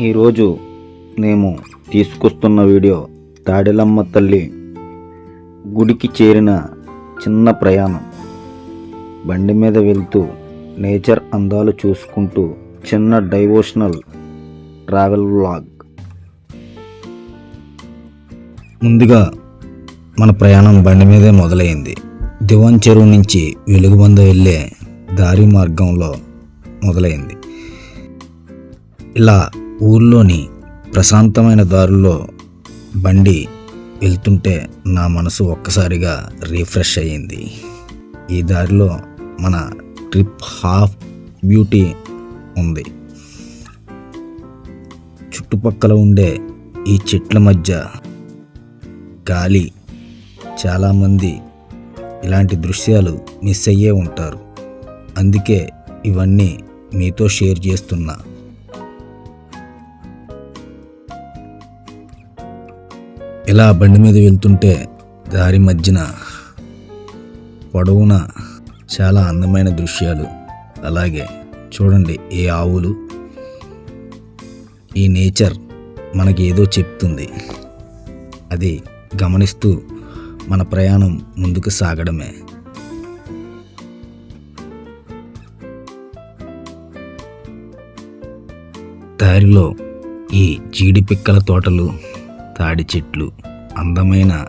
ఈరోజు మేము తీసుకొస్తున్న వీడియో తాడెలమ్మ తల్లి గుడికి చేరిన చిన్న ప్రయాణం. బండి మీద వెళ్తూ నేచర్ అందాలు చూసుకుంటూ చిన్న డైవోషనల్ ట్రావెల్ వ్లాగ్. ముందుగా మన ప్రయాణం బండి మీదే మొదలైంది. దివాన్ చెరువు నుంచి వెలుగుబంద వెళ్ళే దారి మార్గంలో మొదలైంది. ఇలా ఊళ్ళోని ప్రశాంతమైన దారుల్లో బండి వెళ్తుంటే నా మనసు ఒక్కసారిగా రీఫ్రెష్ అయ్యింది. ఈ దారిలో మన ట్రిప్ హాఫ్ బ్యూటీ ఉంది. చుట్టుపక్కల ఉండే ఈ చెట్ల మధ్య గాలి చాలామంది ఇలాంటి దృశ్యాలు మిస్ అయ్యే ఉంటారు. అందుకే ఇవన్నీ మీతో షేర్ చేస్తున్నా. ఇలా బండి మీద వెళ్తుంటే దారి మధ్యన పొడవున చాలా అందమైన దృశ్యాలు. అలాగే చూడండి ఈ ఆవులు. ఈ నేచర్ మనకి ఏదో చెప్తుంది. అది గమనిస్తూ మన ప్రయాణం ముందుకు సాగడమే. దారిలో ఈ జీడిపిక్కల తోటలు తాడి చెట్లు అందమైన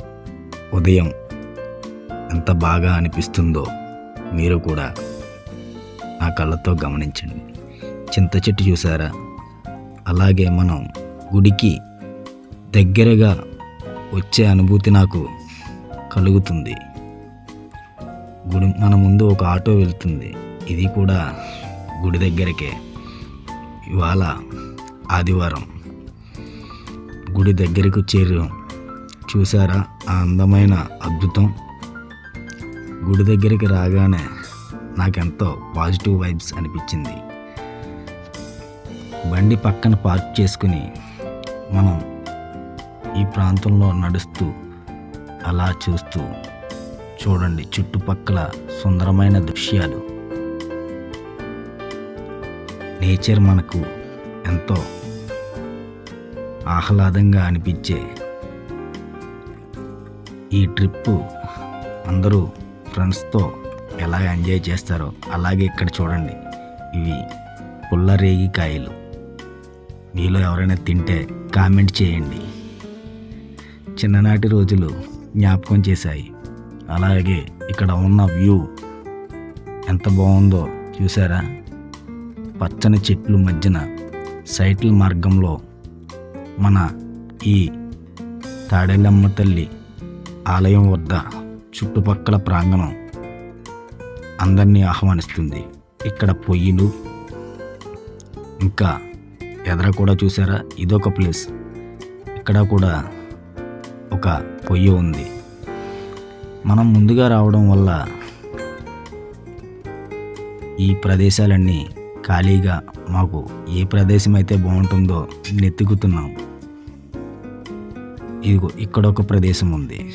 ఉదయం ఎంత బాగా అనిపిస్తుందో మీరు కూడా నా కళ్ళతో గమనించండి. చింత చెట్టు చూసారా అలాగే మనం గుడికి దగ్గరగా వచ్చే అనుభూతి నాకు కలుగుతుంది. గుడి మన ముందు ఒక ఆటో వెళ్తుంది. ఇది కూడా గుడి దగ్గరకే. ఇవాళ ఆదివారం. గుడి దగ్గరకు చేరాం. చూసారా ఆ అందమైన అద్భుతం. గుడి దగ్గరికి రాగానే నాకెంతో పాజిటివ్ వైబ్స్ అనిపించింది. బండి పక్కన పార్క్ చేసుకుని మనం ఈ ప్రాంతంలో నడుస్తూ అలా చూస్తూ చూడండి చుట్టుపక్కల సుందరమైన దృశ్యాలు. నేచర్ మనకు ఎంతో ఆహ్లాదంగా అనిపించే ఈ ట్రిప్పు అందరూ ఫ్రెండ్స్తో ఎలా ఎంజాయ్ చేస్తారో అలాగే ఇక్కడ చూడండి. ఇవి పుల్లరేగి కాయలు. మీలో ఎవరైనా తింటే కామెంట్ చేయండి. చిన్ననాటి రోజులు జ్ఞాపకం చేశాయి. అలాగే ఇక్కడ ఉన్న వ్యూ ఎంత బాగుందో చూసారా పచ్చని చెట్లు మధ్యన సైకిల్ మార్గంలో మన ఈ తాడెల్లమ్మ తల్లి ఆలయం వద్ద చుట్టుపక్కల ప్రాంగణం అందరినీ ఆహ్వానిస్తుంది. ఇక్కడ పొయ్యిలు ఇంకా ఎదర కూడా చూసారా? ఇదొక ప్లేస్. ఇక్కడ కూడా ఒక పొయ్యి ఉంది. మనం ముందుగా రావడం వల్ల ఈ ప్రదేశాలన్నీ ఖాళీగా మాకు ఏ ప్రదేశం అయితే బాగుంటుందో నెత్తుకుతున్నాం. ఇదిగో ఇక్కడ ఒక ప్రదేశం ఉంది.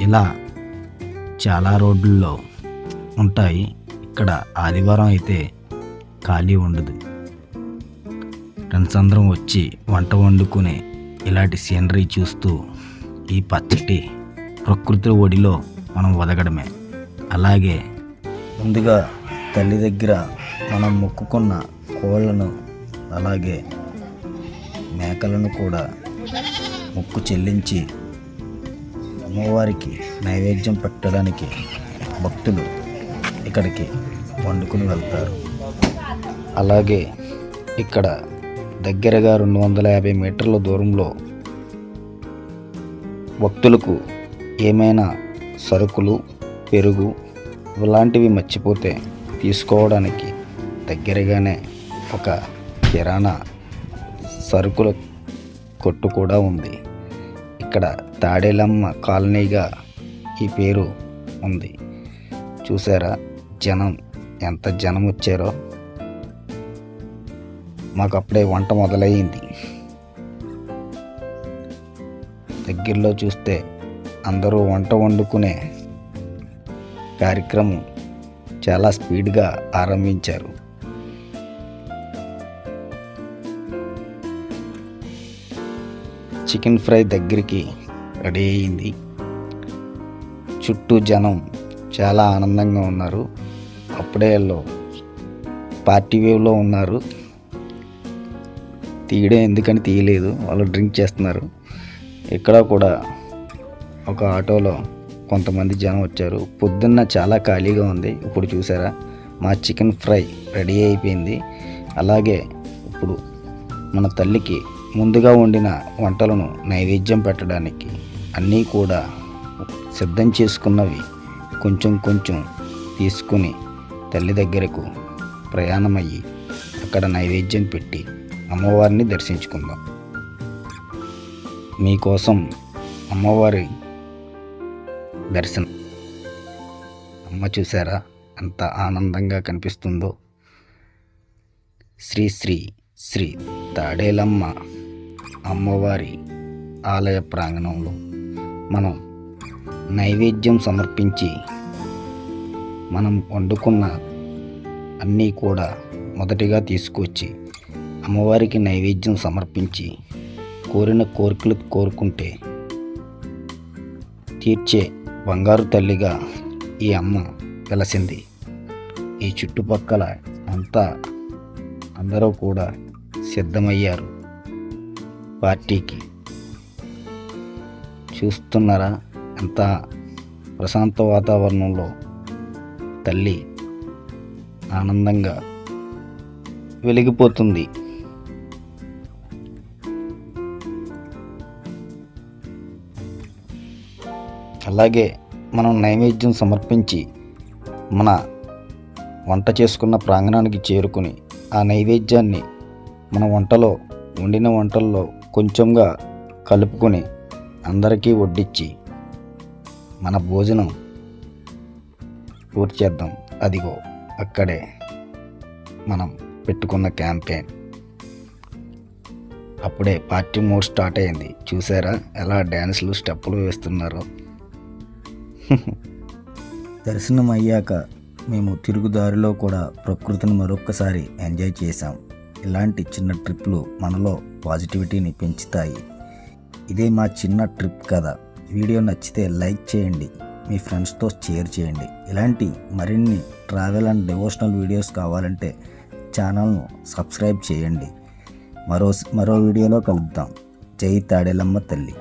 ఇలా చాలా రోడ్లలో ఉంటాయి. ఇక్కడ ఆదివారం అయితే ఖాళీ ఉండదు. ఫ్రెండ్స్ అందరం వచ్చి వంట వండుకుని ఇలాంటి సీనరీ చూస్తూ ఈ పచ్చటి ప్రకృతి ఒడిలో మనం వదగడమే. అలాగే ముందుగా తల్లి దగ్గర మనం మొక్కుకున్న కోళ్ళను అలాగే మేకలను కూడా మొక్కు చెల్లించి అమ్మవారికి నైవేద్యం పెట్టడానికి భక్తులు ఇక్కడికి వండుకుని వెళ్తారు. అలాగే ఇక్కడ దగ్గరగా రెండు వందల యాభై మీటర్ల దూరంలో భక్తులకు ఏమైనా సరుకులు పెరుగు ఇలాంటివి మర్చిపోతే తీసుకోవడానికి దగ్గరగానే ఒక కిరాణా సరుకుల కొట్టు కూడా ఉంది. ఇక్కడ తాడేలమ్మ కాలనీగా ఈ పేరు ఉంది. చూసారా జనం ఎంత జనం వచ్చారో? మాకు అప్పుడే వంట మొదలయ్యింది. దగ్గరలో చూస్తే అందరూ వంట వండుకునే కార్యక్రమం చాలా స్పీడ్గా ఆరంభించారు. చికెన్ ఫ్రై దగ్గరికి రెడీ అయింది చుట్టూ జనం చాలా ఆనందంగా ఉన్నారు. అప్పుడే వాళ్ళు పార్టీ వేవ్లో ఉన్నారు. తీయడం ఎందుకని తీయలేదు. వాళ్ళు డ్రింక్ చేస్తున్నారు. ఇక్కడ కూడా ఒక ఆటోలో కొంతమంది జనం వచ్చారు. పొద్దున్న చాలా ఖాళీగా ఉంది. ఇప్పుడు చూసారా మా చికెన్ ఫ్రై రెడీ అయిపోయింది. అలాగే ఇప్పుడు మన తల్లికి ముందుగా వండిన వంటలను నైవేద్యం పెట్టడానికి అన్నీ కూడా సిద్ధం చేసుకున్నవి కొంచెం కొంచెం తీసుకుని తల్లి దగ్గరకు ప్రయాణమయ్యి అక్కడ నైవేద్యం పెట్టి అమ్మవారిని దర్శించుకుందాం. మీకోసం అమ్మవారి దర్శనం. అమ్మ చూసారా ఎంత ఆనందంగా కనిపిస్తుందో. శ్రీ శ్రీ శ్రీ తాడేలమ్మ. అమ్మవారి ఆలయ ప్రాంగణంలో మనం నైవేద్యం సమర్పించి మనం వండుకున్న అన్నీ కూడా మొదటిగా తీసుకొచ్చి అమ్మవారికి నైవేద్యం సమర్పించి కోరిన కోరికలు కోరుకుంటే తీర్చే బంగారు తల్లిగా ఈ అమ్మ వెలసింది. ఈ చుట్టుపక్కల అంతా అందరూ కూడా సిద్ధమయ్యారు. పార్టీకి. చూస్తున్నారా? ఎంత ప్రశాంత వాతావరణంలో తల్లి ఆనందంగా వెలిగిపోతుంది. అలాగే మనం నైవేద్యం సమర్పించి మన వంట చేసుకున్న ప్రాంగణానికి చేరుకుని ఆ నైవేద్యాన్ని మన వంటలో వండిన వంటల్లో కొంచెంగా కలుపుకొని అందరికీ వడ్డించి మన భోజనం పూర్తి చేద్దాం. అదిగో అక్కడే మనం పెట్టుకున్న క్యాంపెయిన్. అప్పుడే పార్టీ మోడ్ స్టార్ట్ అయింది. చూసారా ఎలా డ్యాన్స్లు స్టెప్పులు వేస్తున్నారో. దర్శనం అయ్యాక మేము తిరుగుదారిలో కూడా ప్రకృతిని మరొక్కసారి ఎంజాయ్ చేశాం. ఇలాంటి చిన్న ట్రిప్లు మనలో పాజిటివిటీని పెంచుతాయి. ఇదే మా చిన్న ట్రిప్ కదా వీడియో నచ్చితే లైక్ చేయండి. మీ ఫ్రెండ్స్తో షేర్ చేయండి. ఇలాంటి మరిన్ని ట్రావెల్ అండ్ డివోషనల్ వీడియోస్ కావాలంటే ఛానల్ను సబ్స్క్రైబ్ చేయండి. మరో మరో వీడియోలో కలుద్దాం. జై తాడేలమ్మ తల్లి.